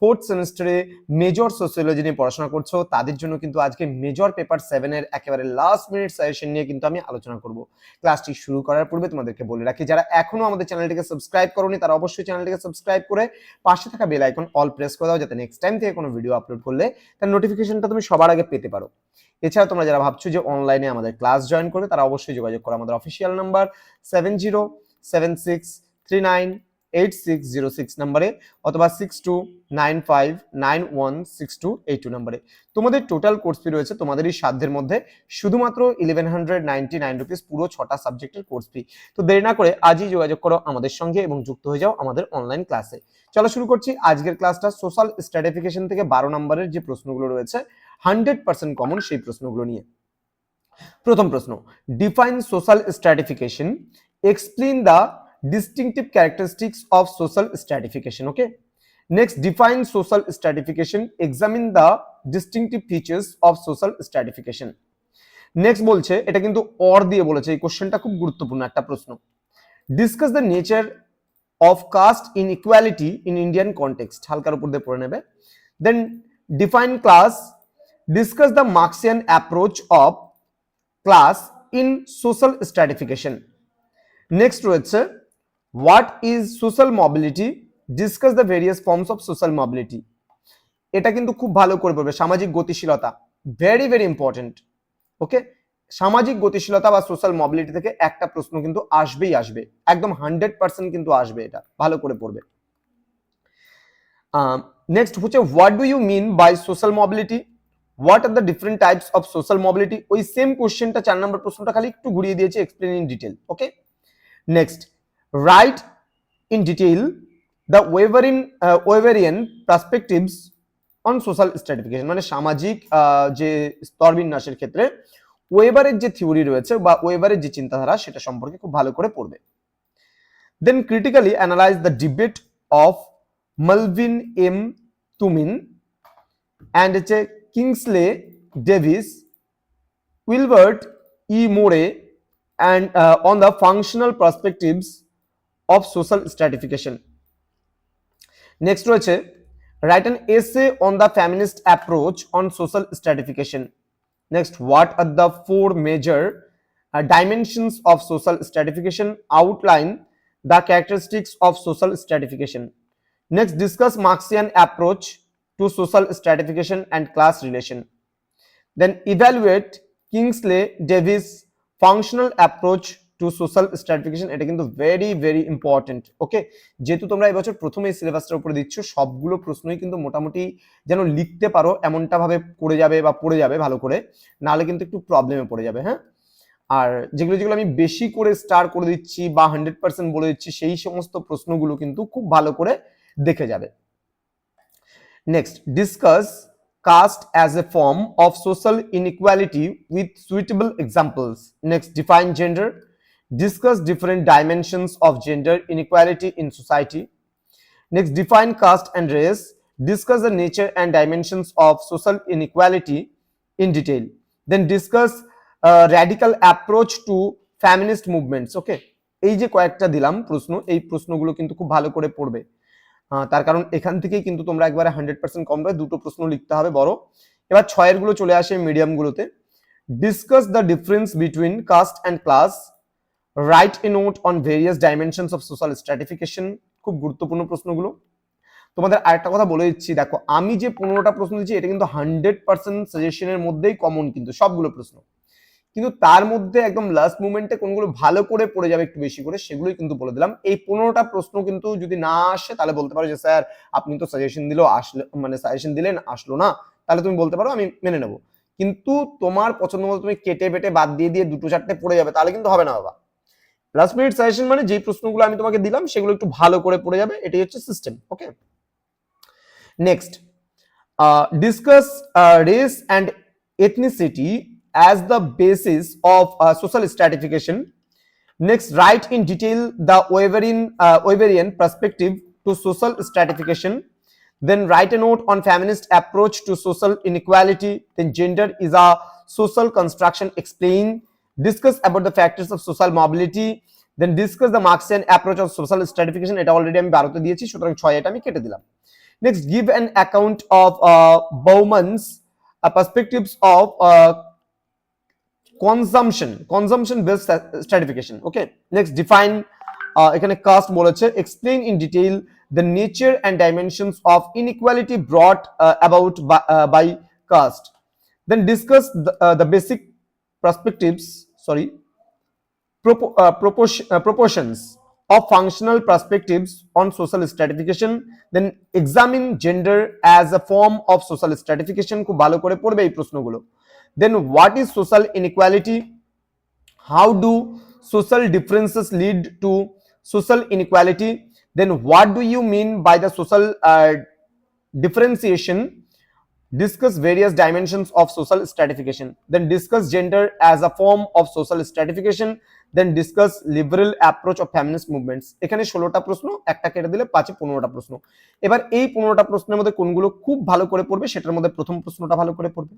Fourth সেমিস্টারে major sociology নিয়ে পড়াশোনা করছো তাদের জন্য কিন্তু আজকে মেজর পেপার সেভেনের একেবারে লাস্ট মিনিট সাজেশন নিয়ে কিন্তু আমি আলোচনা করব ক্লাসটি শুরু করার পূর্বে তোমাদেরকে বলে রাখি যারা এখনো আমাদের চ্যানেলটিকে সাবস্ক্রাইব করোনি তারা অবশ্যই চ্যানেলটিকে সাবস্ক্রাইব করে পাশে থাকা বেল আইকন অল প্রেস করে দাও যাতে নেক্সট টাইম থেকে কোনো ভিডিও আপলোড করলে তার নোটিফিকেশনটা তুমি সবার আগে পেতে পারো এছাড়া তোমরা যারা ভাবছো যে অনলাইনে আমাদের ক্লাস জয়েন করবে তারা অবশ্যই যোগাযোগ করো আমাদের official number seven zero seven six three nine eight six zero six নাম্বারে অথবা six two nine five nine one six two eight two নাম্বারে তোমাদের টোটাল কোর্স ফি রয়েছে এই সাধ্যের মধ্যে শুধুমাত্র eleven hundred ninety nine rupees পুরো ছটা সাবজেক্টের কোর্স ফি তো দেরি না করে আজই যোগাযোগ করো আমাদের সঙ্গে এবং যুক্ত হয়ে যাও আমাদের অনলাইন ক্লাসে চলো শুরু করছি আজকের ক্লাসটা সোশ্যাল স্ট্র্যাটিফিকেশন থেকে বারো নম্বরের যে প্রশ্নগুলো রয়েছে হান্ড্রেড পার্সেন্ট কমন সেই প্রশ্নগুলো নিয়ে প্রথম প্রশ্ন define social stratification explain the distinctive characteristics of social stratification okay next define social stratification examine the distinctive features of social stratification next বলছে এটা কিন্তু or দিয়ে বলেছে এই কোশ্চেনটা খুব গুরুত্বপূর্ণ একটা প্রশ্ন discuss the nature of caste inequality in indian context হালকার উপর দিয়ে পড়ে নেবে then define class discuss the marxian approach of class in social stratification next রয়েছে what is social mobility discuss the various forms of social mobility এটা কিন্তু খুব ভালো করে পড়বে সামাজিক গতিশীলতা ভেরি ভেরি ইম্পর্টেন্ট ওকে সামাজিক গতিশীলতা বা সোশ্যাল মবিলিটি থেকে একটা প্রশ্ন কিন্তু আসবেই আসবে একদম হান্ড্রেড পার্সেন্ট কিন্তু আসবে এটা ভালো করে পড়বে নেক্সট হচ্ছে what do you mean by social mobility what are the different types of social mobility ওই সেম কোশ্চেনটা চার নম্বর প্রশ্নটা খালি একটু ঘুরিয়ে দিয়েছে explain in detail okay next write in detail the wavering uh, waverian perspectives on social stratification. মানে সামাজিক যে স্তরবিন্যাসের ক্ষেত্রে ওয়েবারের যে থিওরি রয়েছে বা ওয়েবারের যে চিন্তাধারা সেটা সম্পর্কে খুব ভালো করে পড়বে then critically analyse the debate of Melvin M Tumin and হচ্ছে Kingsley Davis Wilbert E Moore and on the functional perspectives of social stratification. Next royeche, write an essay on the feminist approach on social stratification. Next, what are the four major uh, dimensions of social stratification? Outline the characteristics of social stratification. Next, discuss Marxian approach to social stratification and class relation. Then evaluate Kingsley Davis' functional approach to social stratification এটা কিন্তু very very important okay যেহেতু তোমরা এবছর প্রথমে এই সিলেবাসটার উপরে দিচ্ছ সবগুলো প্রশ্নই কিন্তু মোটামুটি যেন লিখতে পারো এমনটা ভাবে করে যাবে বা পড়ে যাবে ভালো করে নাহলে কিন্তু একটু প্রবলেমে পড়ে যাবে হ্যাঁ আর যেগুলো যেগুলো আমি বেশি করে স্টার করে দিচ্ছি বা হান্ড্রেড পার্সেন্ট বলে দিচ্ছি সেই সমস্ত প্রশ্নগুলো কিন্তু খুব ভালো করে দেখে যাবে next discuss caste as a form of social inequality with suitable examples. Next, define gender, discuss different dimensions of gender inequality in society. Next, define caste and race, discuss the nature and dimensions of social inequality in detail. Then discuss uh, radical approach to feminist movements. Okay, এই যে কয়েকটা দিলাম প্রশ্ন এই প্রশ্নগুলো কিন্তু খুব ভালো করে পড়বে তার কারণ এখান থেকেই কিন্তু তোমরা একবারে হান্ড্রেড পার্সেন্ট কম পাবে দুটো প্রশ্ন লিখতে হবে বড় এবার ছয়ের গুলো চলে আসে মিডিয়ামগুলোতে discuss the difference between caste and class write a note on various dimensions of social stratification খুব গুরুত্বপূর্ণ প্রশ্নগুলো তোমাদের আরেকটা কথা বলে দিচ্ছি দেখো আমি যে পনেরোটা প্রশ্ন দিচ্ছি এটা কিন্তু হান্ড্রেড পার্সেন্ট সাজেশনের মধ্যেই কমন কিন্তু সবগুলো প্রশ্ন কিন্তু তার মধ্যে একদম লাস্ট মুমেন্টে কোনগুলো ভালো করে পড়ে যাবে একটু বেশি করে সেগুলোই কিন্তু বলে দিলাম এই পনেরোটা প্রশ্ন কিন্তু যদি না আসে তাহলে বলতে পারো যে স্যার আপনি তো সাজেশন দিলেও আসলে মানে সাজেশন দিলেন আসলো না তাহলে তুমি বলতে পারো আমি মেনে নেবো কিন্তু তোমার পছন্দ মতো তুমি কেটে বেটে বাদ দিয়ে দিয়ে দুটো চারটে পড়ে যাবে তাহলে কিন্তু হবে না বাবা লাস্ট মিনিট সাজেশন মানে যে প্রশ্নগুলো আমি তোমাকে দিলাম সেগুলো একটু ভালো করে পড়ে যাবে এটাই হচ্ছে system okay next discuss race and ethnicity as the basis of uh, social stratification. Next, write in detail the Weberian, uh, Weberian perspective to social stratification. Then write a note on feminist approach to social inequality. Then gender is a social construction. Explain discuss about the factors of social mobility then discuss the marxian approach of social stratification it already ami barote diyechi sutrang 6 eta ami kete dilam next give an account of uh, bowman's uh, perspectives of uh, consumption consumption based stratification okay next define uh can cast molecule explain in detail the nature and dimensions of inequality brought uh, about by, caste then discuss the basic perspectives the, uh, the basic perspectives sorry propo, uh, propos- uh, proportions of functional perspectives on social stratification then examine gender as a form of social stratification খুব ভালো করে পড়বে এই প্রশ্নগুলো then what is social inequality how do social differences lead to social inequality then what do you mean by the social uh, differentiation discuss various dimensions of social stratification then discuss gender as a form of social stratification then discuss liberal approach of feminist movements এখানে 16টা প্রশ্ন একটা কেটে দিলে পাঁচে 15টা প্রশ্ন এবার এই 15টা প্রশ্নের মধ্যে কোনগুলো খুব ভালো করে পড়বে সেটার মধ্যে প্রথম প্রশ্নটা ভালো করে পড়বে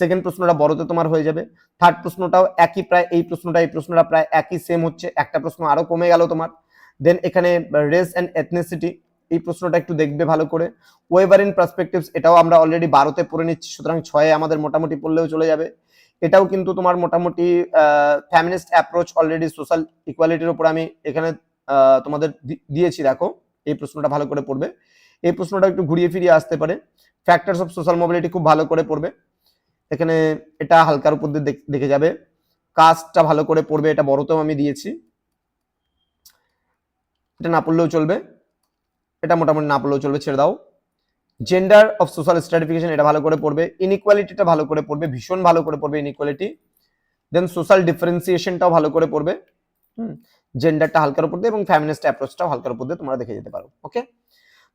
সেকেন্ড প্রশ্নটা বড়তে তোমার হয়ে যাবে থার্ড প্রশ্নটাও একই প্রায় এই প্রশ্নটা এই প্রশ্নটা প্রায় একই সেম হচ্ছে একটা প্রশ্ন আরো কমে গেল তোমার দেন এখানে রেস অ্যান্ড এথনিসিটি এই প্রশ্নটা একটু দেখবে ভালো করে ওয়েভার ইন পার্সপেক্টিভস এটাও আমরা অলরেডি বারোতে পড়ে নিচ্ছি সুতরাং ছয়ে আমাদের মোটামুটি পড়লেও চলে যাবে এটাও কিন্তু তোমার মোটামুটি ফ্যামিনিস্ট অ্যাপ্রোচ অলরেডি সোশ্যাল ইকুয়ালিটির উপর আমি এখানে তোমাদের দিয়েছি দেখো এই প্রশ্নটা ভালো করে পড়বে এই প্রশ্নটা একটু ঘুরিয়ে ফিরিয়ে আসতে পারে ফ্যাক্টরস অফ সোশ্যাল মোবিলিটি খুব ভালো করে পড়বে এখানে এটা হালকার উপর দিয়ে দেখে যাবে কাজটা ভালো করে পড়বে এটা বড়তেও আমি দিয়েছি এটা না পড়লেও চলবে এটা মোটামুটি না পড়লেও চলবে ছেড়ে দাও জেন্ডার অফ সোশ্যাল স্ট্র্যাটিফিকেশন এটা ভালো করে পড়বে ইনইকুয়ালিটিটা ভালো করে পড়বে ভীষণ ভালো করে পড়বে ইনইকুয়ালিটি দেন সোশ্যাল ডিফারেন্সিয়েশনটাও ভালো করে পড়বে হুম জেন্ডারটা হালকার উপর দিয়ে এবং ফ্যামিনিস্ট অ্যাপ্রোচটাও হালকার উপর দিয়ে তোমরা দেখে যেতে পারো ওকে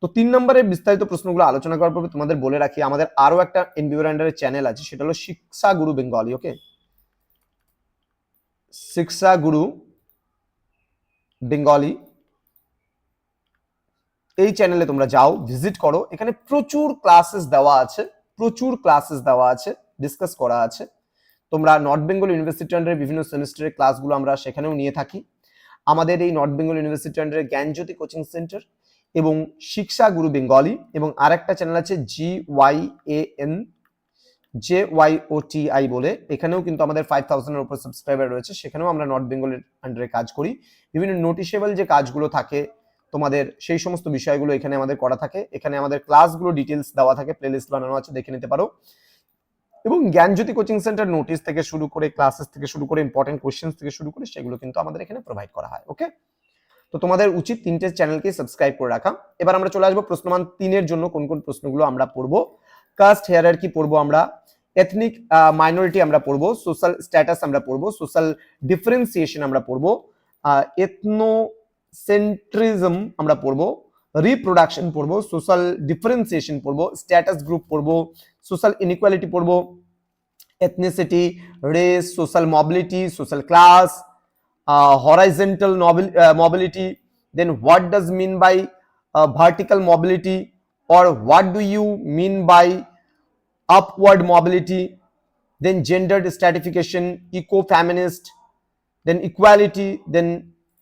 তো তিন নম্বরের বিস্তারিত প্রশ্নগুলো আলোচনা করার পর তোমাদের বলে রাখি আমাদের আরও একটা এনবিওর চ্যানেল আছে সেটা হলো শিক্ষা গুরু বেঙ্গলি ওকে শিক্ষা গুরু বেঙ্গলি এই চ্যানেলে তোমরা যাও ভিজিট করো এখানে প্রচুর ক্লাসেস দেওয়া আছে প্রচুর ক্লাসেস দেওয়া আছে ডিসকাস করা আছে তোমরা নর্থ বেঙ্গল ইউনিভার্সিটি আন্ডারে বিভিন্ন সেমিস্টারের ক্লাসগুলো আমরা সেখানেও নিয়ে থাকি আমাদের এই নর্থ বেঙ্গল ইউনিভার্সিটি আন্ডারে জ্ঞানজ্যোতি কোচিং সেন্টার এবং শিক্ষা গুরু বেঙ্গলি এবং আরেকটা চ্যানেল আছে G Y A N J Y O T I বলে এখানেও কিন্তু আমাদের ফাইভ থাউজেন্ডের উপর সাবস্ক্রাইবার রয়েছে সেখানেও আমরা নর্থ বেঙ্গলের আন্ডারে কাজ করি বিভিন্ন নোটিসেবল যে কাজগুলো থাকে তোমাদের সেই সমস্ত বিষয়গুলো এখানে আমাদের করা থাকে এখানে আমাদের ক্লাসগুলো ডিটেলস দেওয়া থাকে প্লেলিস্ট বানানো আছে দেখে নিতে পারো এবং জ্ঞানজ্যোতি কোচিং সেন্টার নোটিশ থেকে শুরু করে ক্লাসেস থেকে শুরু করে ইম্পর্টেন্ট কোশ্চেন থেকে শুরু করে সেগুলো কিন্তু আমাদের এখানে প্রোভাইড করা হয় ওকে তো তোমাদের উচিত তিনটে চ্যানেলকে সাবস্ক্রাইব করে রাখা এবার আমরা চলে আসবো প্রশ্নমান তিনের জন্য কোন কোন প্রশ্নগুলো আমরা পড়বো কাস্ট হেয়ার কি পড়বো আমরা এথনিক মাইনরিটি আমরা পড়বো সোশ্যাল স্ট্যাটাস আমরা পড়বো সোশ্যাল ডিফারেন্সিয়েশন আমরা পড়বো এথনো সেন্ট্রিজম আমরা পড়বো রিপ্রোডাকশন পড়বো সোশ্যাল ডিফারেন্সিয়েশন পড়বো স্ট্যাটাস গ্রুপ পড়বো সোশ্যাল ইনিকোয়ালিটি পড়বো ethnicity race social mobility social class horizontal mobility then what does mean by vertical mobility or what do you mean by upward mobility, then gendered stratification, eco-feminist, then equality, then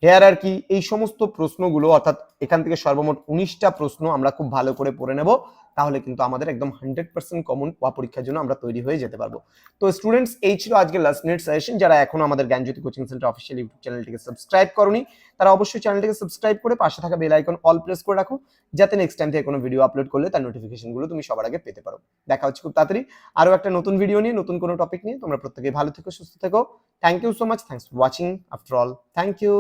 here আর কি এই সমস্ত প্রশ্নগুলো অর্থাৎ এখান থেকে সর্বমোট উনিশটা প্রশ্ন আমরা খুব ভালো করে পড়ে নেব তাহলে কিন্তু আমাদের একদম হান্ড্রেড পার্সেন্ট কমন পরীক্ষার জন্য আমরা তৈরি হয়ে যেতে পারবো তো স্টুডেন্টস এই ছিল আজকে লাস্ট মিনিট সাজেশন যারা এখনো আমাদের Gyanjyoti coaching centre official YouTube চ্যানেলটিকে সাবস্ক্রাইব করনি তারা অবশ্যই চ্যানেলটিকে সাবস্ক্রাইব করে পাশে থাকা বেল আইকন অল প্রেস করে রাখো যাতে নেক্সট টাইম থেকে কোনো ভিডিও আপলোড করলে তার নোটিফিকেশনগুলো তুমি সবার আগে পেতে পারো দেখা হচ্ছে খুব তাড়াতাড়ি আরও একটা নতুন ভিডিও নিয়ে নতুন কোনো টপিক নিয়ে তোমরা প্রত্যেকেই ভালো থেকো সুস্থ থেকো thank you so much thanks for watching after all thank you